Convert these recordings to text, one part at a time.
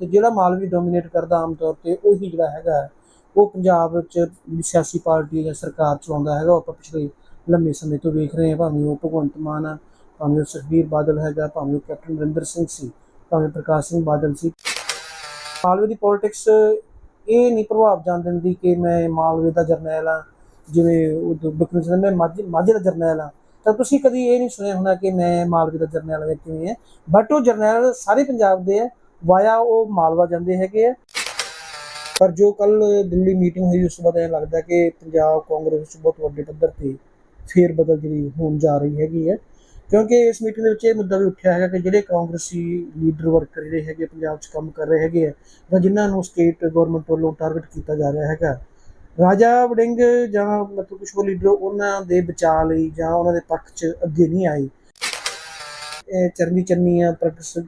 ਤੇ ਜਿਹੜਾ ਮਾਲਵੇ ਡੋਮੀਨੇਟ ਕਰਦਾ ਆਮ ਤੌਰ ਤੇ ਉਹੀ ਜਿਹੜਾ ਹੈਗਾ ਉਹ ਪੰਜਾਬ ਵਿੱਚ ਸਿਆਸੀ ਪਾਰਟੀ ਜਾਂ ਸਰਕਾਰ ਚਲਾਉਂਦਾ ਹੈਗਾ, ਉਹ ਆਪਾਂ ਪਿਛਲੇ ਲੰਮੇ ਸਮੇਂ ਤੋਂ ਵੇਖ ਰਹੇ ਹਾਂ, ਭਾਵੇਂ ਉਹ ਭਗਵੰਤ ਮਾਨ ਆ, ਭਾਵੇਂ ਉਹ ਸੁਖਬੀਰ ਬਾਦਲ ਹੈਗਾ, ਭਾਵੇਂ ਉਹ ਕੈਪਟਨ ਅਮਰਿੰਦਰ ਸਿੰਘ ਸੀ, ਭਾਵੇਂ ਪ੍ਰਕਾਸ਼ ਸਿੰਘ ਬਾਦਲ ਸੀ। ਮਾਲਵੇ ਦੀ ਪੋਲਿਟਿਕਸ ਇਹ ਨਹੀਂ ਪ੍ਰਭਾਵ ਜਾਣ ਦਿੰਦੀ ਕਿ ਮੈਂ ਮਾਲਵੇ ਦਾ ਜਰਨੈਲ ਆ, ਜਿਵੇਂ ਉਹ ਬਿਕਰਮ ਸਿੰਘ, ਮੈਂ ਮਾਝੇ ਮਾਝੇ ਦਾ ਜਰਨੈਲ ਆ। ਤਾਂ ਤੁਸੀਂ ਕਦੀ ਇਹ ਨਹੀਂ ਸੁਣਿਆ ਹੋਣਾ ਕਿ ਮੈਂ ਮਾਲਵੇ ਦਾ ਜਰਨੈਲ ਆ ਜਾਂ ਕਿਵੇਂ ਆ ਬਟ ਉਹ ਜਰਨੈਲ ਸਾਰੇ ਪੰਜਾਬ ਦੇ ਆ ਵਾਇਆ ਉਹ ਮਾਲਵਾ ਜਾਂਦੇ ਹੈਗੇ ਆ। ਪਰ ਜੋ ਕੱਲ ਦਿੱਲੀ ਮੀਟਿੰਗ ਹੋਈ, ਉਸ ਤੋਂ ਬਾਅਦ ਇਹ ਲੱਗਦਾ ਕਿ ਪੰਜਾਬ ਕਾਂਗਰਸ ਵਿੱਚ ਬਹੁਤ ਵੱਡੇ ਪੱਧਰ ਤੇ ਫੇਰ ਬਦਲ ਜਿਹੜੀ ਹੋਣ ਜਾ ਰਹੀ ਹੈਗੀ ਹੈ। ਕਿਉਂਕਿ ਇਸ ਮੀਟਿੰਗ ਦੇ ਵਿੱਚ ਇਹ ਮੁੱਦਾ ਵੀ ਉੱਠਿਆ ਹੈਗਾ ਕਿ ਜਿਹੜੇ ਕਾਂਗਰਸੀ ਲੀਡਰ ਵਰਕਰ ਜਿਹੜੇ ਹੈਗੇ ਪੰਜਾਬ 'ਚ ਕੰਮ ਕਰ ਰਹੇ ਹੈਗੇ ਆ, ਜਾਂ ਜਿਨ੍ਹਾਂ ਨੂੰ ਸਟੇਟ ਗਵਰਨਮੈਂਟ ਵੱਲੋਂ ਟਾਰਗੇਟ ਕੀਤਾ ਜਾ ਰਿਹਾ ਹੈਗਾ, ਰਾਜਾ ਵੜਿੰਗ ਜਾਂ ਮਤਲਬ ਕੁਝ ਹੋਰ ਲੀਡਰ ਉਹਨਾਂ ਦੇ ਬਚਾਅ ਲਈ ਜਾਂ ਉਹਨਾਂ ਦੇ ਪੱਖ 'ਚ ਅੱਗੇ ਨਹੀਂ ਆਏ। ਚਰਨੀ ਚੰਨੀ ਆ, ਪ੍ਰਗਟ ਸਿੰਘ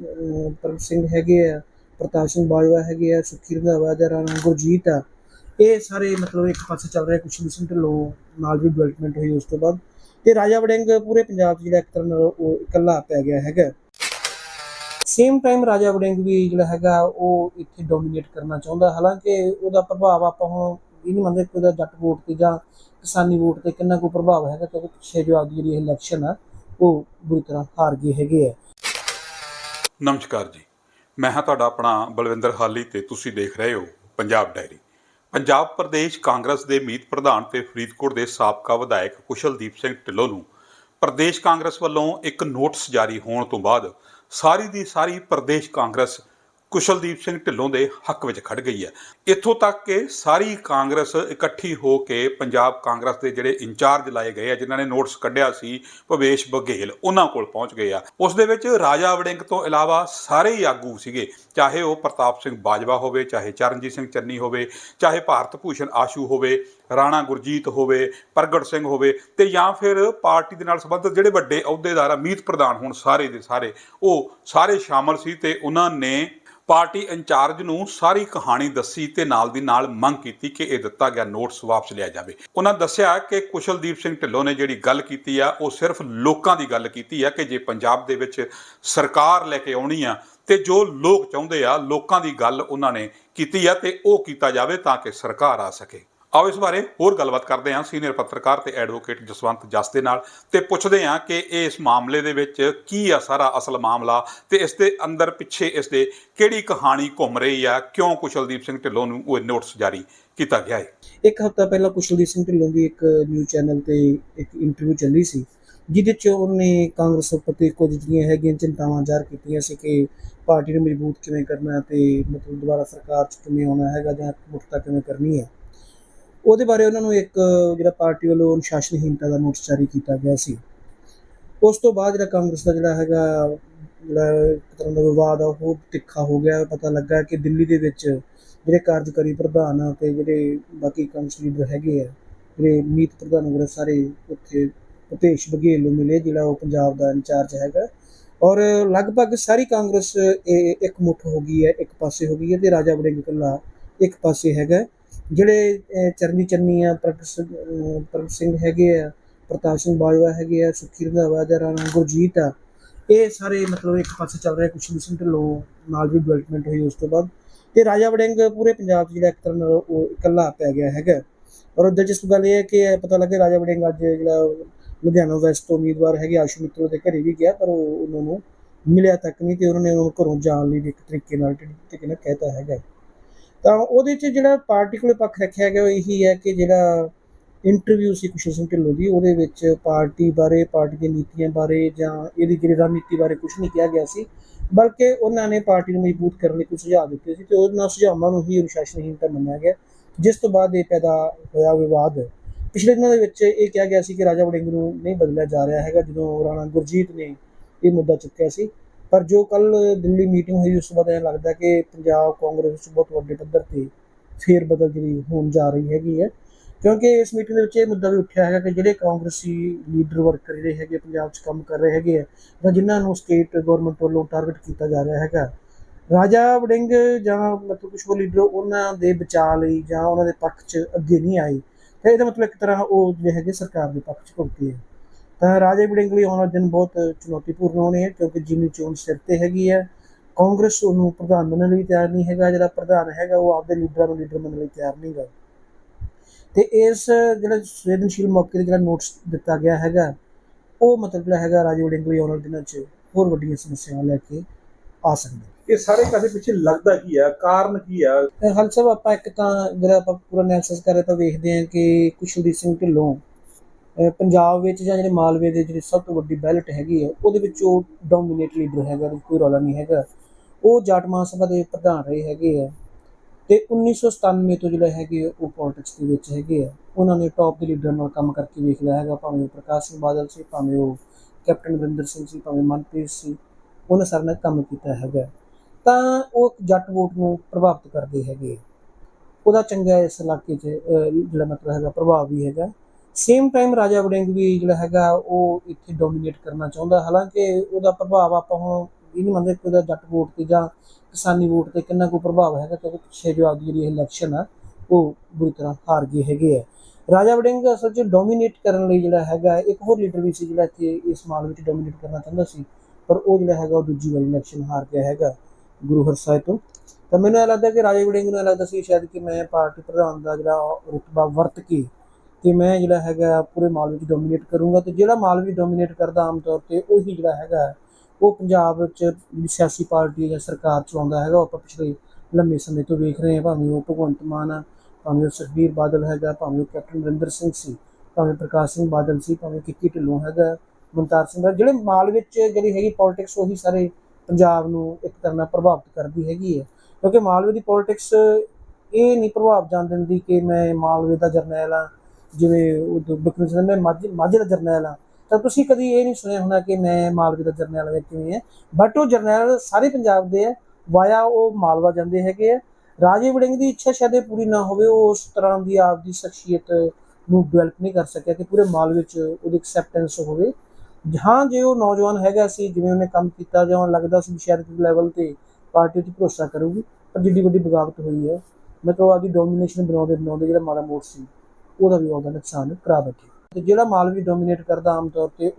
ਪ੍ਰਗਟ ਸਿੰਘ ਹੈਗੇ ਆ, ਪ੍ਰਤਾਪ ਸਿੰਘ ਬਾਜਵਾ ਹੈਗੇ ਆ, ਸੁਖੀ ਰੰਧਾਵਾ ਦਾ ਰਾਣਾ, ਗੁਰਜੀਤ ਆ। ਇਹ ਸਾਰੇ ਮਤਲਬ ਇੱਕ ਪਾਸੇ ਚੱਲ ਰਿਹਾ ਕੁਛ ਸਿੰਘ ਢਿੱਲੋਂ ਨਾਲ ਵੀ ਡਿਵੈਲਪਮੈਂਟ ਹੋਈ ਉਸ ਤੋਂ ਬਾਅਦ। ਤੇ ਰਾਜਾ ਵੜਿੰਗ ਪੂਰੇ ਪੰਜਾਬ 'ਚ ਜਿਹੜਾ ਇੱਕ ਤਰ੍ਹਾਂ ਨਾਲ ਉਹ ਇਕੱਲਾ ਪੈ ਗਿਆ ਹੈਗਾ। ਸੇਮ ਟਾਈਮ ਰਾਜਾ ਵੜਿੰਗ ਵੀ ਜਿਹੜਾ ਹੈਗਾ, ਉਹ ਇੱਥੇ ਡੋਮੀਨੇਟ ਕਰਨਾ ਚਾਹੁੰਦਾ। ਹਾਲਾਂਕਿ ਉਹਦਾ ਪ੍ਰਭਾਵ ਆਪਾਂ ਹੁਣ ਇਹ ਨਹੀਂ ਮੰਨਦੇ ਕਿ ਉਹਦਾ ਜੱਟ ਵੋਟ ਤੇ ਜਾਂ ਕਿਸਾਨੀ ਵੋਟ ਤੇ ਕਿੰਨਾ ਕੋਈ ਪ੍ਰਭਾਵ ਹੈਗਾ, ਕਿਉਂਕਿ ਪਿੱਛੇ ਜੋ ਆਪਦੀ ਜਿਹੜੀ ਇਲੈਕਸ਼ਨ ਆ ਉਹ ਬੁਰੀ ਤਰ੍ਹਾਂ ਹਾਰ ਗਏ ਹੈਗੇ ਆ। ਨਮਸਕਾਰ ਜੀ। ਮੈਂ ਹਾਂ ਤੁਹਾਡਾ ਆਪਣਾ ਬਲਵਿੰਦਰ ਹਾਲੀ ਤੇ ਤੁਸੀਂ ਦੇਖ ਰਹੇ ਹੋ ਪੰਜਾਬ ਡਾਇਰੀ। ਪੰਜਾਬ ਪ੍ਰਦੇਸ਼ ਕਾਂਗਰਸ ਦੇ ਮੀਤ ਪ੍ਰਧਾਨ ਤੇ ਫਰੀਦਕੋਟ ਦੇ ਸਾਬਕਾ ਵਿਧਾਇਕ ਕੁਸ਼ਲਦੀਪ ਸਿੰਘ ਢਿੱਲੋਂ ਨੂੰ ਪ੍ਰਦੇਸ਼ ਕਾਂਗਰਸ ਵੱਲੋਂ ਇੱਕ ਨੋਟਿਸ ਜਾਰੀ ਹੋਣ ਤੋਂ ਬਾਅਦ ਸਾਰੀ ਦੀ ਸਾਰੀ ਪ੍ਰਦੇਸ਼ ਕਾਂਗਰਸ ਕੁਸ਼ਲਦੀਪ ਸਿੰਘ ਢਿੱਲੋਂ ਦੇ ਹੱਕ ਵਿੱਚ ਖੜ ਗਈ ਹੈ। ਇੱਥੋਂ ਤੱਕ ਕਿ ਸਾਰੀ ਕਾਂਗਰਸ ਇਕੱਠੀ ਹੋ ਕੇ ਪੰਜਾਬ ਕਾਂਗਰਸ ਦੇ ਜਿਹੜੇ ਇੰਚਾਰਜ ਲਾਏ ਗਏ ਆ, ਜਿਨ੍ਹਾਂ ਨੇ ਨੋਟਿਸ ਕੱਢਿਆ ਸੀ, ਭਵੇਸ਼ ਬਘੇਲ, ਉਹਨਾਂ ਕੋਲ ਪਹੁੰਚ ਗਏ ਆ। ਉਸ ਦੇ ਵਿੱਚ ਰਾਜਾ ਵੜਿੰਗ ਤੋਂ ਇਲਾਵਾ ਸਾਰੇ ਹੀ ਆਗੂ ਸੀਗੇ, ਚਾਹੇ ਉਹ ਪ੍ਰਤਾਪ ਸਿੰਘ ਬਾਜਵਾ ਹੋਵੇ, ਚਾਹੇ ਚਰਨਜੀਤ ਸਿੰਘ ਚੰਨੀ ਹੋਵੇ, ਚਾਹੇ ਭਾਰਤ ਭੂਸ਼ਣ ਆਸ਼ੂ ਹੋਵੇ, ਰਾਣਾ ਗੁਰਜੀਤ ਹੋਵੇ, ਪ੍ਰਗਟ ਸਿੰਘ ਹੋਵੇ ਤੇ ਜਾਂ ਫਿਰ ਪਾਰਟੀ ਦੇ ਨਾਲ ਸੰਬੰਧਿਤ ਜਿਹੜੇ ਵੱਡੇ ਅਹੁਦੇਦਾਰ ਆ, ਮੀਤ ਪ੍ਰਧਾਨ ਹੁਣ ਸਾਰੇ ਦੇ ਸਾਰੇ, ਉਹ ਸਾਰੇ ਸ਼ਾਮਲ ਸੀ ਤੇ ਉਹਨਾਂ ਨੇ ਪਾਰਟੀ ਇੰਚਾਰਜ ਨੂੰ ਸਾਰੀ ਕਹਾਣੀ ਦੱਸੀ ਤੇ ਨਾਲ ਦੀ ਨਾਲ ਮੰਗ ਕੀਤੀ ਕਿ ਇਹ ਦਿੱਤਾ ਗਿਆ ਨੋਟਿਸ ਵਾਪਸ ਲਿਆ ਜਾਵੇ। ਉਹਨਾਂ ਦੱਸਿਆ ਕਿ ਕੁਸ਼ਲਦੀਪ ਸਿੰਘ ਢਿੱਲੋਂ ਨੇ ਜਿਹੜੀ ਗੱਲ ਕੀਤੀ ਆ, ਉਹ ਸਿਰਫ ਲੋਕਾਂ ਦੀ ਗੱਲ ਕੀਤੀ ਆ ਕਿ ਜੇ ਪੰਜਾਬ ਦੇ ਵਿੱਚ ਸਰਕਾਰ ਲੈ ਕੇ ਆਉਣੀ ਆ ਤੇ ਜੋ ਲੋਕ ਚਾਹੁੰਦੇ ਆ, ਲੋਕਾਂ ਦੀ ਗੱਲ ਉਹਨਾਂ ਨੇ ਕੀਤੀ ਆ ਤੇ ਉਹ ਕੀਤਾ ਜਾਵੇ ਤਾਂ ਕਿ ਸਰਕਾਰ ਆ ਸਕੇ। ਆਓ ਇਸ ਬਾਰੇ ਹੋਰ ਗੱਲਬਾਤ ਕਰਦੇ ਹਾਂ ਸੀਨੀਅਰ ਪੱਤਰਕਾਰ ਤੇ ਐਡਵੋਕੇਟ ਜਸਵੰਤ ਜਸ ਦੇ ਨਾਲ ਤੇ ਪੁੱਛਦੇ ਹਾਂ ਕਿ ਇਸ ਮਾਮਲੇ ਦੇ ਵਿੱਚ ਕੀ ਆ ਸਾਰਾ ਅਸਲ ਮਾਮਲਾ ਤੇ ਇਸ ਦੇ ਅੰਦਰ ਪਿੱਛੇ ਇਸ ਦੇ ਕਿਹੜੀ ਕਹਾਣੀ ਘੁੰਮ ਰਹੀ ਆ, ਕਿਉਂ ਕੁਸ਼ਲਦੀਪ ਸਿੰਘ ਢਿੱਲੋਂ ਨੂੰ ਉਹ ਨੋਟਿਸ ਜਾਰੀ ਕੀਤਾ ਗਿਆ ਹੈ? ਇੱਕ ਹਫ਼ਤਾ ਪਹਿਲਾਂ ਕੁਸ਼ਲਦੀਪ ਸਿੰਘ ਢਿੱਲੋਂ ਦੀ ਇੱਕ ਨਿਊਜ਼ ਚੈਨਲ ਤੇ ਇੱਕ ਇੰਟਰਵਿਊ ਚੱਲੀ ਸੀ, ਜਿਹਦੇ ਚ ਉਹਨੇ ਕਾਂਗਰਸ ਉੱਤੇ ਕੁਝ ਜਿਹੜੀਆਂ ਹੈਗੀਆਂ ਚਿੰਤਾਵਾਂ ਜ਼ਾਹਰ ਕੀਤੀਆਂ ਸੀ ਕਿ ਪਾਰਟੀ ਨੂੰ ਮਜ਼ਬੂਤ ਕਿਵੇਂ ਕਰਨਾ ਹੈ ਤੇ ਮਤਲਬ ਦੁਬਾਰਾ ਸਰਕਾਰ ਚ ਕਿਵੇਂ ਆਉਣਾ ਹੈਗਾ ਜਾਂ ਮੁਕਤਾ ਕਿਵੇਂ ਕਰਨੀ ਹੈ। ਉਹਦੇ ਬਾਰੇ ਉਹਨਾਂ ਨੂੰ ਇੱਕ, ਜਿਹੜਾ ਪਾਰਟੀ ਵੱਲੋਂ ਅਨੁਸ਼ਾਸਨਹੀਨਤਾ ਦਾ ਨੋਟਿਸ ਜਾਰੀ ਕੀਤਾ ਗਿਆ ਸੀ। ਉਸ ਤੋਂ ਬਾਅਦ ਜਿਹੜਾ ਕਾਂਗਰਸ ਦਾ ਜਿਹੜਾ ਹੈਗਾ, ਜਿਹੜਾ ਇੱਕ ਤਰ੍ਹਾਂ ਦਾ ਵਿਵਾਦ ਆ, ਉਹ ਤਿੱਖਾ ਹੋ ਗਿਆ। ਪਤਾ ਲੱਗਾ ਕਿ ਦਿੱਲੀ ਦੇ ਵਿੱਚ ਜਿਹੜੇ ਕਾਰਜਕਾਰੀ ਪ੍ਰਧਾਨ ਆ ਤੇ ਜਿਹੜੇ ਬਾਕੀ ਕਾਂਗਰਸ ਲੀਡਰ ਹੈਗੇ ਆ, ਜਿਹੜੇ ਮੀਤ ਪ੍ਰਧਾਨ ਵਗੈਰਾ ਸਾਰੇ ਉੱਥੇ ਭੁਪੇਸ਼ ਬਘੇਲ ਨੂੰ ਮਿਲੇ, ਜਿਹੜਾ ਉਹ ਪੰਜਾਬ ਦਾ ਇੰਚਾਰਜ ਹੈਗਾ। ਔਰ ਲਗਭਗ ਸਾਰੀ ਕਾਂਗਰਸ ਇਹ ਇੱਕ ਮੁੱਠ ਹੋ ਗਈ ਹੈ, ਇੱਕ ਪਾਸੇ ਹੋ ਗਈ ਹੈ ਤੇ ਰਾਜਾ ਵੜਿੰਗ ਇਕੱਲਾ ਇੱਕ ਪਾਸੇ ਹੈਗਾ। ਜਿਹੜੇ ਚਰਨੀ ਚੰਨੀ ਆ, ਪ੍ਰਗਟ ਸਿੰਘ ਪ੍ਰਗਟ ਸਿੰਘ ਹੈਗੇ ਆ, ਪ੍ਰਤਾਪ ਸਿੰਘ ਬਾਜਵਾ ਹੈਗੇ ਆ, ਸੁਖੀ ਰੰਧਾਵਾ ਜਾਂ ਰਾਣਾ ਗੁਰਜੀਤ ਆ, ਇਹ ਸਾਰੇ ਮਤਲਬ ਇੱਕ ਪਾਸੇ ਚੱਲ ਰਿਹਾ ਕੁਛ ਸਿੰਘ ਢਿੱਲੋਂ ਨਾਲ ਵੀ ਡਿਵੈਲਪਮੈਂਟ ਹੋਈ ਉਸ ਤੋਂ ਬਾਅਦ। ਤੇ ਰਾਜਾ ਵੜਿੰਗ ਪੂਰੇ ਪੰਜਾਬ 'ਚ ਜਿਹੜਾ ਇੱਕ ਤਰ੍ਹਾਂ ਨਾਲ ਉਹ ਇਕੱਲਾ ਪੈ ਗਿਆ ਹੈਗਾ। ਔਰ ਦਿਲਚਸਪ ਗੱਲ ਇਹ ਹੈ ਕਿ ਇਹ ਪਤਾ ਲੱਗੇ ਰਾਜਾ ਵੜਿੰਗ ਅੱਜ ਜਿਹੜਾ ਲੁਧਿਆਣਾ ਵੈਸਟ ਤੋਂ ਉਮੀਦਵਾਰ ਹੈਗੇ, ਆਸ਼ੂ ਮਿੱਤਲ ਦੇ ਘਰੇ ਵੀ ਗਿਆ, ਪਰ ਉਹ ਉਹਨਾਂ ਨੂੰ ਮਿਲਿਆ ਤੱਕ ਨਹੀਂ, ਤੇ ਉਹਨਾਂ ਨੇ ਉਹਨੂੰ ਘਰੋਂ ਜਾਣ ਲਈ ਵੀ ਇੱਕ ਤਰੀਕੇ ਨਾਲ ਤਰੀਕੇ ਨਾਲ ਕਹਿਤਾ ਹੈਗਾ। ਤਾਂ ਉਹਦੇ 'ਚ ਜਿਹੜਾ ਪਾਰਟੀ ਕੋਲੇ ਪੱਖ ਰੱਖਿਆ ਗਿਆ ਉਹ ਇਹੀ ਹੈ ਕਿ ਜਿਹੜਾ ਇੰਟਰਵਿਊ ਸੀ ਕੁਸ਼ਲ ਸਿੰਘ ਢਿੱਲੋਂ ਦੀ, ਉਹਦੇ ਵਿੱਚ ਪਾਰਟੀ ਬਾਰੇ, ਪਾਰਟੀ ਦੀਆਂ ਨੀਤੀਆਂ ਬਾਰੇ ਜਾਂ ਇਹਦੀ ਜਿਹੜੀ ਰਣਨੀਤੀ ਬਾਰੇ ਕੁਝ ਨਹੀਂ ਕਿਹਾ ਗਿਆ ਸੀ। ਬਲਕਿ ਉਹਨਾਂ ਨੇ ਪਾਰਟੀ ਨੂੰ ਮਜ਼ਬੂਤ ਕਰਨ ਲਈ ਕੁਝ ਸੁਝਾਅ ਦਿੱਤੇ ਸੀ ਤੇ ਉਹਨਾਂ ਸੁਝਾਵਾਂ ਨੂੰ ਹੀ ਅਨੁਸ਼ਾਸਨਹੀਨਤਾ ਮੰਨਿਆ ਗਿਆ, ਜਿਸ ਤੋਂ ਬਾਅਦ ਇਹ ਪੈਦਾ ਹੋਇਆ ਵਿਵਾਦ। ਪਿਛਲੇ ਦਿਨਾਂ ਦੇ ਵਿੱਚ ਇਹ ਕਿਹਾ ਗਿਆ ਸੀ ਕਿ ਰਾਜਾ ਵੜਿੰਗ ਨੂੰ ਨਹੀਂ ਬਦਲਿਆ ਜਾ ਰਿਹਾ ਹੈਗਾ, ਜਦੋਂ ਰਾਣਾ ਗੁਰਜੀਤ ਨੇ ਇਹ ਮੁੱਦਾ ਚੁੱਕਿਆ ਸੀ। ਪਰ ਜੋ ਕੱਲ ਦਿੱਲੀ ਮੀਟਿੰਗ ਹੋਈ, ਉਸ ਤੋਂ ਬਾਅਦ ਇਹ ਲੱਗਦਾ ਕਿ ਪੰਜਾਬ ਕਾਂਗਰਸ ਵਿੱਚ ਬਹੁਤ ਵੱਡੇ ਪੱਧਰ ਤੇ ਫੇਰ ਬਦਲ ਜਿਹੜੀ ਹੋਣ ਜਾ ਰਹੀ ਹੈਗੀ ਹੈ। ਕਿਉਂਕਿ ਇਸ ਮੀਟਿੰਗ ਦੇ ਵਿੱਚ ਇਹ ਮੁੱਦਾ ਵੀ ਉੱਠਿਆ ਹੈਗਾ ਕਿ ਜਿਹੜੇ ਕਾਂਗਰਸੀ ਲੀਡਰ ਵਰਕਰ ਜਿਹੜੇ ਹੈਗੇ ਪੰਜਾਬ 'ਚ ਕੰਮ ਕਰ ਰਹੇ ਹੈਗੇ ਆ, ਜਾਂ ਜਿਨ੍ਹਾਂ ਨੂੰ ਸਟੇਟ ਗਵਰਨਮੈਂਟ ਵੱਲੋਂ ਟਾਰਗੇਟ ਕੀਤਾ ਜਾ ਰਿਹਾ ਹੈਗਾ, ਰਾਜਾ ਵੜਿੰਗ ਜਾਂ ਮਤਲਬ ਕੁਝ ਹੋਰ ਲੀਡਰ ਉਹਨਾਂ ਦੇ ਬਚਾਅ ਲਈ ਜਾਂ ਉਹਨਾਂ ਦੇ ਪੱਖ 'ਚ ਅੱਗੇ ਨਹੀਂ ਆਏ। ਤੇ ਇਹਦਾ ਮਤਲਬ ਇੱਕ ਤਰ੍ਹਾਂ ਉਹ ਜਿਹੜੇ ਹੈਗੇ ਸਰਕਾਰ ਦੇ ਪੱਖ 'ਚ ਭੁਗਤੇ ਹੈ ਤਾਂ ਰਾਜਾ ਵੜਿੰਗ ਲਈ ਆਉਣ ਵਾਲੇ ਦਿਨ ਬਹੁਤ ਚੁਣੌਤੀਪੂਰਨ ਹੋਣੇ ਹੈ ਕਿਉਂਕਿ ਜਿਮਨੀ ਚੋਣ ਸਿਰ ਤੇ ਹੈਗੀ ਹੈ ਕਾਂਗਰਸ ਉਹਨੂੰ ਪ੍ਰਧਾਨ ਮੰਨਣ ਲਈ ਤਿਆਰ ਨਹੀਂ ਹੈਗਾ ਜਿਹੜਾ ਪ੍ਰਧਾਨ ਹੈਗਾ ਉਹ ਆਪਦੇ ਲੀਡਰਾਂ ਨੂੰ ਲੀਡਰ ਮੰਨਣ ਲਈ ਤਿਆਰ ਨਹੀਂ ਗਾ। ਤੇ ਇਸ ਜਿਹੜਾ ਸੰਵੇਦਨਸ਼ੀਲ ਮੌਕੇ ਤੇ ਜਿਹੜਾ ਨੋਟਿਸ ਦਿੱਤਾ ਗਿਆ ਹੈਗਾ ਉਹ ਮਤਲਬ ਜਿਹੜਾ ਹੈਗਾ ਰਾਜੇ ਵੜਿੰਗ ਲਈ ਆਉਣ ਵਾਲੇ ਦਿਨਾਂ 'ਚ ਹੋਰ ਵੱਡੀਆਂ ਸਮੱਸਿਆਵਾਂ ਲੈ ਕੇ ਆ ਸਕਦਾ ਇਹ ਸਾਰੇ ਕਾਸੇ ਪਿੱਛੇ ਲੱਗਦਾ ਕੀ ਆ? ਕਾਰਨ ਕੀ ਆ? ਹਲ ਸਾਹਿਬ ਆਪਾਂ ਇੱਕ ਤਾਂ ਜਿਹੜਾ ਆਪਾਂ ਪੂਰਾ ਐਨਾਲਿਸਿਸ ਕਰੇ ਤਾਂ ਵੇਖਦੇ ਹਾਂ ਕਿ ਕੁਸ਼ਲਦੀਪ ਸਿੰਘ ਢਿੱਲੋਂ ਪੰਜਾਬ ਵਿੱਚ ਜਾਂ ਜਿਹੜੇ ਮਾਲਵੇ ਦੇ ਜਿਹੜੀ ਸਭ ਤੋਂ ਵੱਡੀ ਬੈਲਟ ਹੈਗੀ ਹੈ ਉਹਦੇ ਵਿੱਚ ਉਹ ਡੋਮੀਨੇਟ ਲੀਡਰ ਹੈਗਾ ਕੋਈ ਰੌਲਾ ਨਹੀਂ ਹੈਗਾ। ਉਹ ਜਾਟ ਮਹਾਸਭਾ ਦੇ ਪ੍ਰਧਾਨ ਰਹੇ ਹੈਗੇ ਆ ਤੇ 1997 ਤੋਂ ਜਿਹੜਾ ਹੈਗੇ ਆ, ਉਹ ਪੋਲਿਟਿਕਸ ਦੇ ਵਿੱਚ ਹੈਗੇ ਆ ਉਹਨਾਂ ਨੇ ਟੌਪ ਦੇ ਲੀਡਰ ਨਾਲ ਕੰਮ ਕਰਕੇ ਵੇਖ ਲਿਆ ਹੈਗਾ ਭਾਵੇਂ ਉਹ ਪ੍ਰਕਾਸ਼ ਸਿੰਘ ਬਾਦਲ ਸੀ ਭਾਵੇਂ ਉਹ ਕੈਪਟਨ ਅਮਰਿੰਦਰ ਸਿੰਘ ਸੀ ਭਾਵੇਂ ਮਨਪ੍ਰੀਤ ਸੀ ਉਹਨਾਂ ਸਾਰਿਆਂ ਨੇ ਕੰਮ ਕੀਤਾ ਹੈਗਾ। ਤਾਂ ਉਹ ਇੱਕ ਜੱਟ ਵੋਟ ਨੂੰ ਪ੍ਰਭਾਵਿਤ ਕਰਦੇ ਹੈਗੇ ਉਹਦਾ ਚੰਗਾ ਇਸ ਇਲਾਕੇ 'ਚ ਜਿਹੜਾ ਮਤਲਬ ਹੈਗਾ ਪ੍ਰਭਾਵ ਵੀ ਹੈਗਾ। ਸੇਮ ਟਾਈਮ ਰਾਜਾ ਵੜਿੰਗ ਵੀ ਜਿਹੜਾ ਹੈਗਾ ਉਹ ਇੱਥੇ ਡੋਮੀਨੇਟ ਕਰਨਾ ਚਾਹੁੰਦਾ, ਹਾਲਾਂਕਿ ਉਹਦਾ ਪ੍ਰਭਾਵ ਆਪਾਂ ਹੁਣ ਇਹ ਨਹੀਂ ਮੰਨਦੇ ਕਿ ਉਹਦਾ ਜੱਟ ਵੋਟ ਤੇ ਜਾਂ ਕਿਸਾਨੀ ਵੋਟ ਤੇ ਕਿੰਨਾ ਕੋਈ ਪ੍ਰਭਾਵ ਹੈਗਾ, ਕਿਉਂਕਿ ਪਿੱਛੇ ਜੋ ਆਪਦੀ ਜਿਹੜੀ ਇਲੈਕਸ਼ਨ ਆ, ਉਹ ਬੁਰੀ ਤਰ੍ਹਾਂ ਹਾਰ ਗਏ ਹੈਗੇ ਆ। ਰਾਜਾ ਵੜਿੰਗ ਅਸਲ 'ਚ ਡੋਮੀਨੇਟ ਕਰਨ ਲਈ ਜਿਹੜਾ ਹੈਗਾ, ਇੱਕ ਹੋਰ ਲੀਡਰ ਵੀ ਸੀ ਜਿਹੜਾ ਇੱਥੇ ਇਸ ਮਾਲ ਵਿੱਚ ਡੋਮੀਨੇਟ ਕਰਨਾ ਚਾਹੁੰਦਾ ਸੀ, ਪਰ ਉਹ ਜਿਹੜਾ ਹੈਗਾ ਉਹ ਦੂਜੀ ਵਾਰੀ ਇਲੈਕਸ਼ਨ ਹਾਰ ਗਿਆ ਹੈਗਾ, ਗੁਰੂ ਹਰਸਾਏ ਤੋਂ। ਤਾਂ ਮੈਨੂੰ ਇਹ ਲੱਗਦਾ ਕਿ ਰਾਜਾ ਵੜਿੰਗ ਨੂੰ ਇਹ ਲੱਗਦਾ ਸੀ ਸ਼ਾਇਦ ਕਿ ਮੈਂ ਪਾਰਟੀ ਪ੍ਰਧਾਨ ਦਾ ਜਿਹੜਾ ਰੁਤਬਾ ਵਰਤ ਕੇ ਤੇ ਮੈਂ ਜਿਹੜਾ ਹੈਗਾ ਪੂਰੇ ਮਾਲਵੇ 'ਚ ਡੋਮੀਨੇਟ ਕਰੂੰਗਾ ਤੇ ਜਿਹੜਾ ਮਾਲਵੇ ਵਿੱਚ ਡੋਮੀਨੇਟ ਕਰਦਾ ਆਮ ਤੌਰ ਤੇ ਉਹੀ ਜਿਹੜਾ ਹੈਗਾ ਉਹ ਪੰਜਾਬ 'ਚ ਸਿਆਸੀ ਪਾਰਟੀ ਜਾਂ ਸਰਕਾਰ ਚਲਾਉਂਦਾ ਹੈਗਾ। ਉਹ ਆਪਾਂ ਪਿਛਲੇ ਲੰਮੇ ਸਮੇਂ ਤੋਂ ਵੇਖ ਰਹੇ ਹਾਂ, ਭਾਵੇਂ ਉਹ ਭਗਵੰਤ ਮਾਨ ਆ, ਭਾਵੇਂ ਉਹ ਸੁਖਬੀਰ ਬਾਦਲ ਹੈਗਾ, ਭਾਵੇਂ ਉਹ ਕੈਪਟਨ ਅਮਰਿੰਦਰ ਸਿੰਘ ਸੀ, ਭਾਵੇਂ ਪ੍ਰਕਾਸ਼ ਸਿੰਘ ਬਾਦਲ ਸੀ, ਭਾਵੇਂ ਕਿੱਕੀ ਢਿੱਲੋਂ ਹੈਗਾ, ਮਨਤਾਰ ਸਿੰਘ ਜਿਹੜੇ ਮਾਲ ਵਿੱਚ ਜਿਹੜੀ ਹੈਗੀ ਪੋਲਿਟਿਕਸ ਉਹੀ ਸਾਰੇ ਪੰਜਾਬ ਨੂੰ ਇੱਕ ਤਰ੍ਹਾਂ ਨਾਲ ਪ੍ਰਭਾਵਿਤ ਕਰਦੀ ਹੈਗੀ ਹੈ। ਕਿਉਂਕਿ ਮਾਲਵੇ ਦੀ ਪੋਲਿਟਿਕਸ ਇਹ ਨਹੀਂ ਪ੍ਰਭਾਵ ਜਾਣ ਦਿੰਦੀ ਕਿ ਮੈਂ ਮਾਲਵੇ ਦਾ ਜਰਨੈਲ ਆ ਜਿਵੇਂ ਉਹ ਬਿਕਰਮ ਸਿੰਘ ਮੈਂ ਮਾਝੇ ਮਾਝੇ ਦਾ ਜਰਨੈਲ ਆ। ਤਾਂ ਤੁਸੀਂ ਕਦੀ ਇਹ ਨਹੀਂ ਸੁਣਿਆ ਹੋਣਾ ਕਿ ਮੈਂ ਮਾਲਵੇ ਦਾ ਜਰਨੈਲ ਆ ਜਾਂ ਕਿਵੇਂ ਹੈ ਬਟ ਉਹ ਜਰਨੈਲ ਸਾਰੇ ਪੰਜਾਬ ਦੇ ਆ, ਵਾਇਆ ਉਹ ਮਾਲਵਾ ਜਾਂਦੇ ਹੈਗੇ ਆ। ਰਾਜੇ ਵੜਿੰਗ ਦੀ ਇੱਛਾ ਸ਼ਾਇਦ ਇਹ ਪੂਰੀ ਨਾ ਹੋਵੇ, ਉਹ ਉਸ ਤਰ੍ਹਾਂ ਦੀ ਆਪਦੀ ਸ਼ਖਸੀਅਤ ਨੂੰ ਡਿਵੈਲਪ ਨਹੀਂ ਕਰ ਸਕਿਆ ਕਿ ਪੂਰੇ ਮਾਲਵੇ 'ਚ ਉਹਦੀ ਐਕਸੈਪਟੈਂਸ ਹੋਵੇ। ਹਾਂ, ਜੇ ਉਹ ਨੌਜਵਾਨ ਹੈਗਾ ਸੀ, ਜਿਵੇਂ ਉਹਨੇ ਕੰਮ ਕੀਤਾ ਜਾਂ ਲੱਗਦਾ ਸੀ ਵੀ ਸ਼ਾਇਦ ਕਿਸੇ ਲੈਵਲ ਤੇ ਪਾਰਟੀ 'ਤੇ ਭਰੋਸਾ ਕਰੂਗੀ, ਪਰ ਜਿੱਡੀ ਵੱਡੀ ਬਗਾਵਤ ਹੋਈ ਹੈ। ਮਤਲਬ ਆਪਦੀ ਡੋਮੀਨੇਸ਼ਨ ਬਣਾਉਂਦੇ ਬਣਾਉਂਦੇ ਜਿਹੜਾ ਮਾੜਾ ਮੋੜ ਸੀ। ਉਹਦਾ ਵੀ ਉਹਦਾ ਨੁਕਸਾਨ ਕਰਾ ਬੈਠੇ। ਤੇ ਜਿਹੜਾ ਮਾਲ ਵੀ ਡੋਮੀਨੇਟ ਕਰਦਾ ਆਮ ਤੌਰ ਤੇ